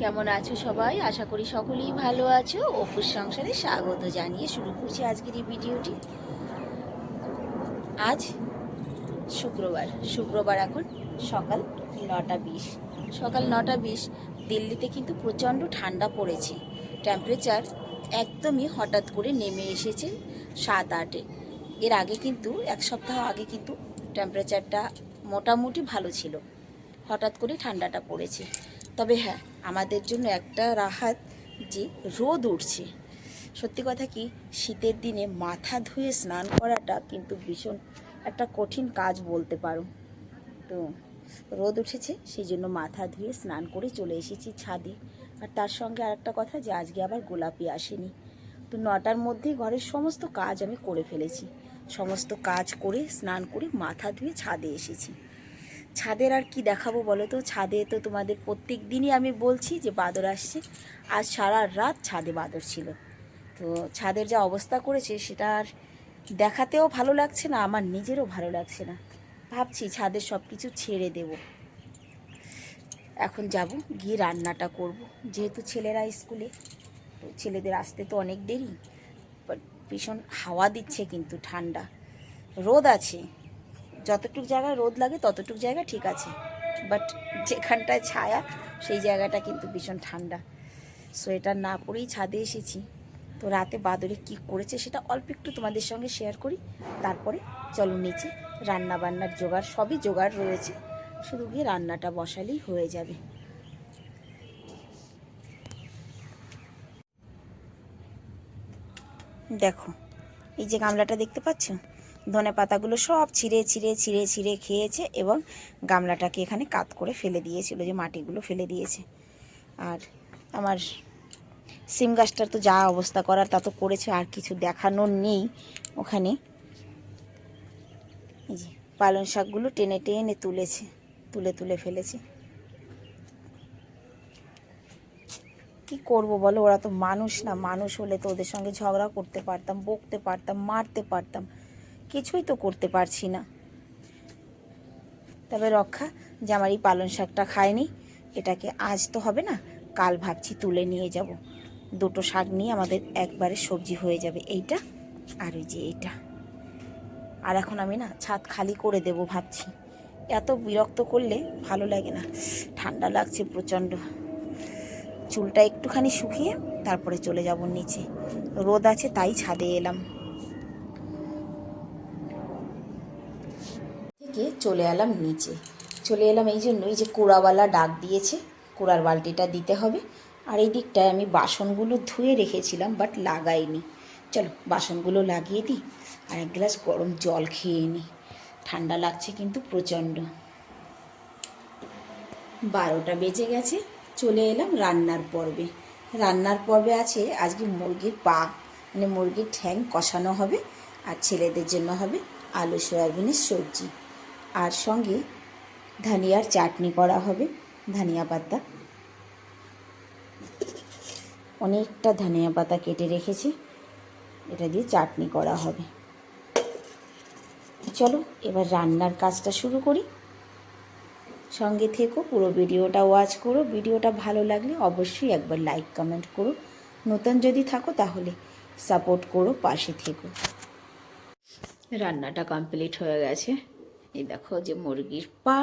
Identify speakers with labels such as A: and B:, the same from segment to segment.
A: কেমন আছো সবাই? আশা করি সকলেই ভালো আছো। অপুর সংসারে স্বাগত জানিয়ে শুরু করছি আজকের এই ভিডিওটি। আজ শুক্রবার। শুক্রবার এখন সকাল নটা বিশ। সকাল নটা বিশ। দিল্লিতে কিন্তু প্রচণ্ড ঠান্ডা পড়েছে। টেম্পারেচার একদমই হঠাৎ করে নেমে এসেছে সাত আটে। এর আগে কিন্তু, এক সপ্তাহ আগে কিন্তু টেম্পারেচারটা মোটামুটি ভালো ছিল। হঠাৎ করে ঠান্ডাটা পড়েছে। তবে হ্যাঁ আমাদের জন্য একটা রাহাত যে রোদ উঠছে। সত্যি কথা কি, শীতের দিনে মাথা ধুয়ে স্নান করাটা কিন্তু ভীষণ একটা কঠিন কাজ বলতে পারো। তো রোদ উঠেছে, সেই জন্য মাথা ধুয়ে স্নান করে চলে এসেছি ছাদে। আর তার সঙ্গে আর একটা কথা যে, আজকে আবার গোলাপি আসেনি। তো নটার মধ্যেই ঘরের সমস্ত কাজ আমি করে ফেলেছি। সমস্ত কাজ করে, স্নান করে মাথা ধুয়ে ছাদে এসেছি। ছাদের আর কি দেখাবো বলো তো? ছাদে তো তোমাদের প্রত্যেক দিনই আমি বলছি যে বাদর আসছে। আজ সারা রাত ছাদে বাদর ছিল। তো ছাদের যা অবস্থা করেছে সেটা আর দেখাতেও ভালো লাগছে না, আমার নিজেরও ভালো লাগছে না। ভাবছি ছাদের সব কিছু ছেড়ে দেব। এখন যাব, গিয়ে রান্নাটা করব। যেহেতু ছেলেরা স্কুলে, তো ছেলেদের আসতে তো অনেক দেরি। বাট ভীষণ হাওয়া দিচ্ছে কিন্তু ঠান্ডা। রোদ আছে। যতটুক জায়গায় রোদ লাগে, ততটুক জায়গা ঠিক আছে। বাট যেখানটায় ছায়া, সেই জায়গাটা কিন্তু ভীষণ ঠান্ডা। সোয়েটার না পরেই ছাদে এসেছি। তো রাতে বাদরে কি করেছে সেটা অল্প একটু তোমাদের সঙ্গে শেয়ার করি। তারপরে চলো নিচে রান্না বান্নার জোগাড়, সবই জোগাড় রয়েছে। শুধু গিয়ে রান্নাটা বসালেই হয়ে যাবে। দেখো, এই যে গামলাটা দেখতে পাচ্ছ? ধনে পাতাগুলো সব ছিঁড়ে ছিঁড়ে ছিঁড়ে ছিঁড়ে খেয়েছে এবং গামলাটাকে এখানে কাত করে ফেলে দিয়েছিল, যে মাটিগুলো ফেলে দিয়েছে। আর আমার সিম গাছটার তো যা অবস্থা করার তা তো করেছে, আর কিছু দেখানোর নেই ওখানে। যে পালং শাকগুলো টেনে টেনে তুলেছে, তুলে তুলে ফেলেছে। কি করব বলো, ওরা তো মানুষ না, মানুষ হলে তো ওদের সঙ্গে ঝগড়া করতে পারতাম, বকতে পারতাম, মারতে পারতাম। কিছুই তো করতে পারছি না। তবে রক্ষা যে আমার এই পালং শাকটা খায়নি। এটাকে আজ তো হবে না, কাল ভাবছি তুলে নিয়ে যাব। দুটো শাক নিয়ে আমাদের একবারে সবজি হয়ে যাবে, এইটা আর ওই যে এইটা আর এখন আমি না ছাদ খালি করে দেব ভাবছি। এত বিরক্ত করলে ভালো লাগে না, ঠান্ডা লাগছে প্রচণ্ড। চুলটা একটুখানি শুকিয়ে তারপরে চলে যাব নিচে। রোদ আছে তাই ছাদে এলাম। থেকে চলে এলাম নিচে। চলে এলাম এই জন্যই যে কুড়াওয়ালা ডাক দিয়েছে, কুড়ার বালতিটা দিতে হবে। আর এই দিকটায় আমি বাসনগুলো ধুয়ে রেখেছিলাম, বাট লাগাইনি। চলো, বাসনগুলো লাগিয়ে দিই আর এক গ্লাস গরম জল খেয়ে নিই। ঠান্ডা লাগছে কিন্তু প্রচণ্ড। বারোটা বেজে গেছে, চলে এলাম রান্নার পর্বে। রান্নার পর্বে আছে আজকে মুরগির পা মানে মুরগির ঠ্যাং কষানো হবে আর ছেলেদের জন্য হবে আলু, সয়াবিনের সবজি। আর সঙ্গে ধনিয়ার চাটনি করা হবে, ধনিয়া পাতা। অনেকটা ধনিয়া পাতা কেটে রেখেছি, এটা দিয়ে চাটনি করা হবে। চলো, এবার রান্নার কাজটা শুরু করি। সঙ্গে থেকো, পুরো ভিডিওটা ওয়াচ করো। ভিডিওটা ভালো লাগলে অবশ্যই একবার লাইক কমেন্ট করো। নতুন যদি থাকো তাহলে সাপোর্ট করো, পাশে থেকো। রান্নাটা কমপ্লিট হয়ে গেছে। এই দেখো যে মুরগির পা।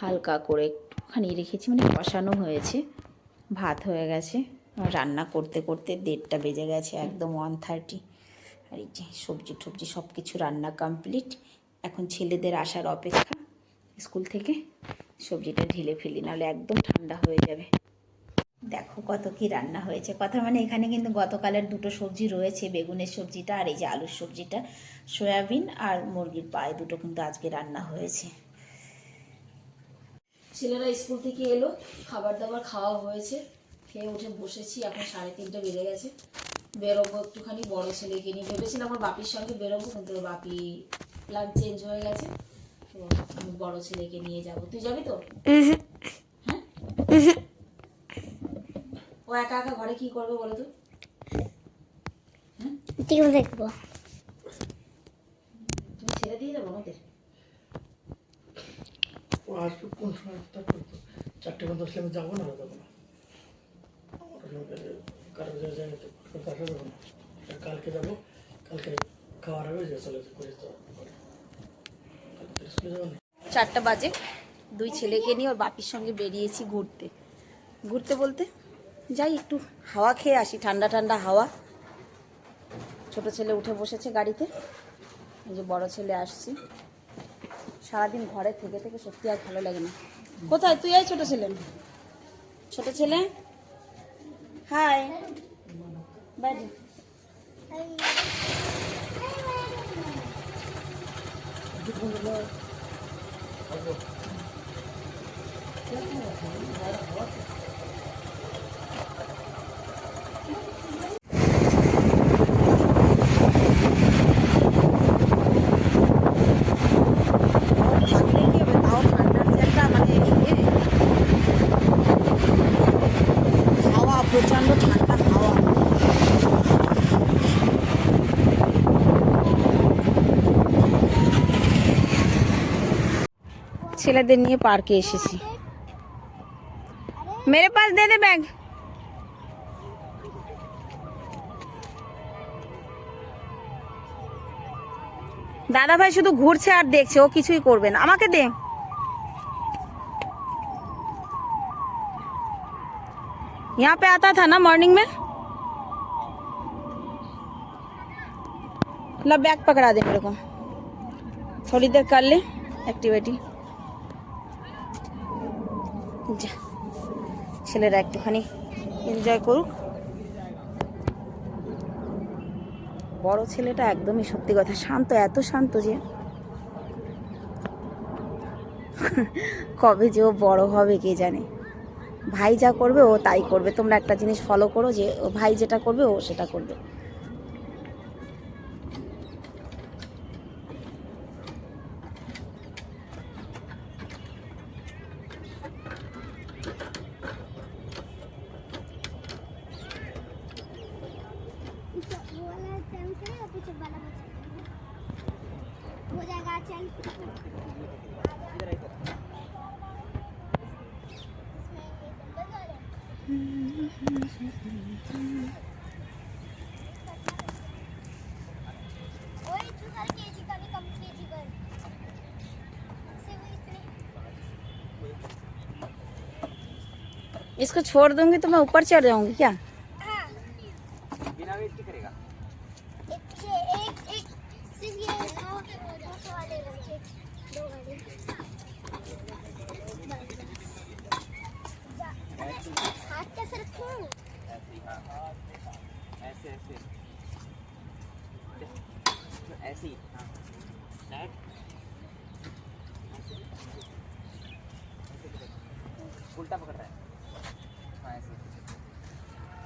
A: হালকা করে একটুখানি রেখেছি মানে কষানো হয়েছে। ভাত হয়ে গেছে। রান্না করতে করতে দেড়টা বেজে গেছে, একদম ওয়ান থার্টি আর এই যে সবজি টবজি সব কিছু রান্না কমপ্লিট এখন ছেলেদের আসার অপেক্ষা। স্কুল থেকে সবজিটা ঢেলে ফেলি, নাহলে একদম ঠান্ডা হয়ে যাবে। দেখো কত কি রান্না হয়েছে। কথা মানে এখানে কিন্তু গতকালের দুটো সবজি রয়েছে, বেগুনের সবজিটা আর এই যে আলুর সবজিটা, সয়াবিন আর মুরগির পায়ে দুটো কিন্তু আজকে রান্না হয়েছে। ছেলেরা স্কুল থেকে এলো, খাবার দাবার খাওয়া হয়েছে, খেয়ে উঠে বসেছি, এখন সাড়ে তিনটে বেজে গেছে। বেরোবো একটুখানি, বড় ছেলেকে নিয়ে ভেবেছিলাম আমার বাপির সঙ্গে বেরোবো, কিন্তু বাপি প্ল্যান চেঞ্জ হয়ে গেছে, তো আমি বড় ছেলেকে নিয়ে যাব। তুই যাবি তো হ্যাঁ ও একা একা ঘরে কি করবে বলো তো?
B: টিভি দেখব।
A: তুমি ছেড়ে দিয়ে যাব আমাদের?
C: ও আসবে কোন সময়টা করতো
B: চারটে পর্যন্ত আসলে আমি যাব না যাব না। কারও জায়গায় করতে যাব না। কালকে যাব কালকে খাওয়ার আগে যে চলে করে হবে
A: চারটা বাজে। দুই ছেলেকে নিয়ে ওর বাপির সঙ্গে বেরিয়েছি ঘুরতে। ঘুরতে বলতে? যাই একটু হাওয়া খেয়ে আসি, ঠান্ডা ঠান্ডা হাওয়া। ছোট ছেলে উঠে বসেছে গাড়িতে। এই যে বড় ছেলে আসছি। সারাদিন ঘরে থেকে থেকে সত্যি আর ভালো লাগে না। কোথায়? তুই আয় ছোট ছেলে। ছোট ছেলে? হাই। বাড়ি থাকলে কি হবে তাও ঠান্ডার যে একটা মানে ইয়ে হাওয়া ছেলেদের নিয়ে পার্কে এসেছি। মেরে পাশ দে দে ব্যাগ। দাদা ভাই শুধু ঘুরছে আর দেখছে, ও কিছুই করবে না। আমাকে দে। यहाँ पे आता था ना मॉर्निंग में ला बैग पकड़ा दे मेरे को थोड़ी देर कर ले एक्टिविटी যা ছেলেরা একটুখানি এনজয় করুক বড় ছেলেটা একদমই সত্যি কথা শান্ত এত শান্ত যে কবে যে ও বড় হবে কে জানে ভাই যা করবে ও তাই করবে তোমরা একটা জিনিস ফলো করো যে ও ভাই যেটা করবে ও সেটা করবে
C: वो वाला टर्न करेगा पीछे वाला बचा हो जाएगा चल
A: इसको छोड़ दूँगी तो मैं ऊपर चढ़ जाऊँगी क्या?
C: एक एक एक
D: ऐसे ही हाँ ऐसे ऐसे ऐसे ही हाँ Right? ऐसे। ऐसे पकड़। उल्टा पकड़ रहा है हाँ ऐसे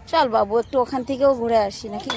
A: চল বাবু একটু ওখান থেকেও ঘুরে আসি নাকি